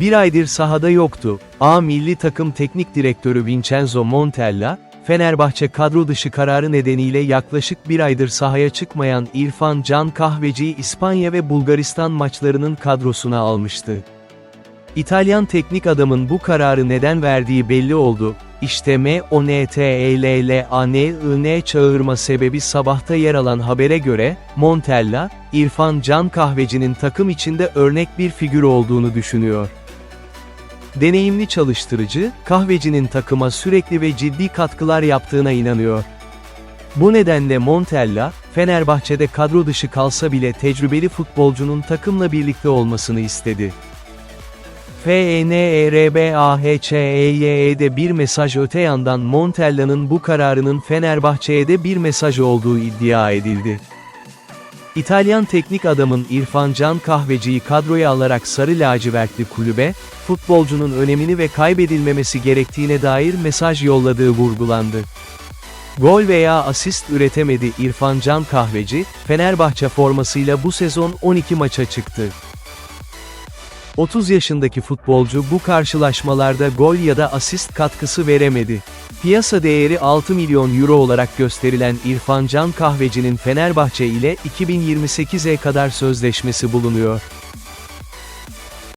Bir aydır sahada yoktu. A milli takım teknik direktörü Vincenzo Montella, Fenerbahçe kadro dışı kararı nedeniyle yaklaşık bir aydır sahaya çıkmayan İrfan Can Kahveci'yi İspanya ve Bulgaristan maçlarının kadrosuna almıştı. İtalyan teknik adamın bu kararı neden verdiği belli oldu. İşte E M-O-N-T-E-L-L-A-N-I-N çağırma sebebi sabahta yer alan habere göre, Montella, İrfan Can Kahveci'nin takım içinde örnek bir figür olduğunu düşünüyor. Deneyimli çalıştırıcı, kahvecinin takıma sürekli ve ciddi katkılar yaptığına inanıyor. Bu nedenle Montella, Fenerbahçe'de kadro dışı kalsa bile tecrübeli futbolcunun takımla birlikte olmasını istedi. E FNERBAHÇEYE'de bir mesaj öte yandan Montella'nın bu kararının Fenerbahçe'ye de bir mesaj olduğu iddia edildi. İtalyan teknik adamın İrfan Can Kahveci'yi kadroya alarak sarı lacivertli kulübe, futbolcunun önemini ve kaybedilmemesi gerektiğine dair mesaj yolladığı vurgulandı. Gol veya asist üretemedi İrfan Can Kahveci, Fenerbahçe formasıyla bu sezon 12 maça çıktı. 30 yaşındaki futbolcu bu karşılaşmalarda gol ya da asist katkısı veremedi. Piyasa değeri 6 milyon euro olarak gösterilen İrfan Can Kahveci'nin Fenerbahçe ile 2028'e kadar sözleşmesi bulunuyor.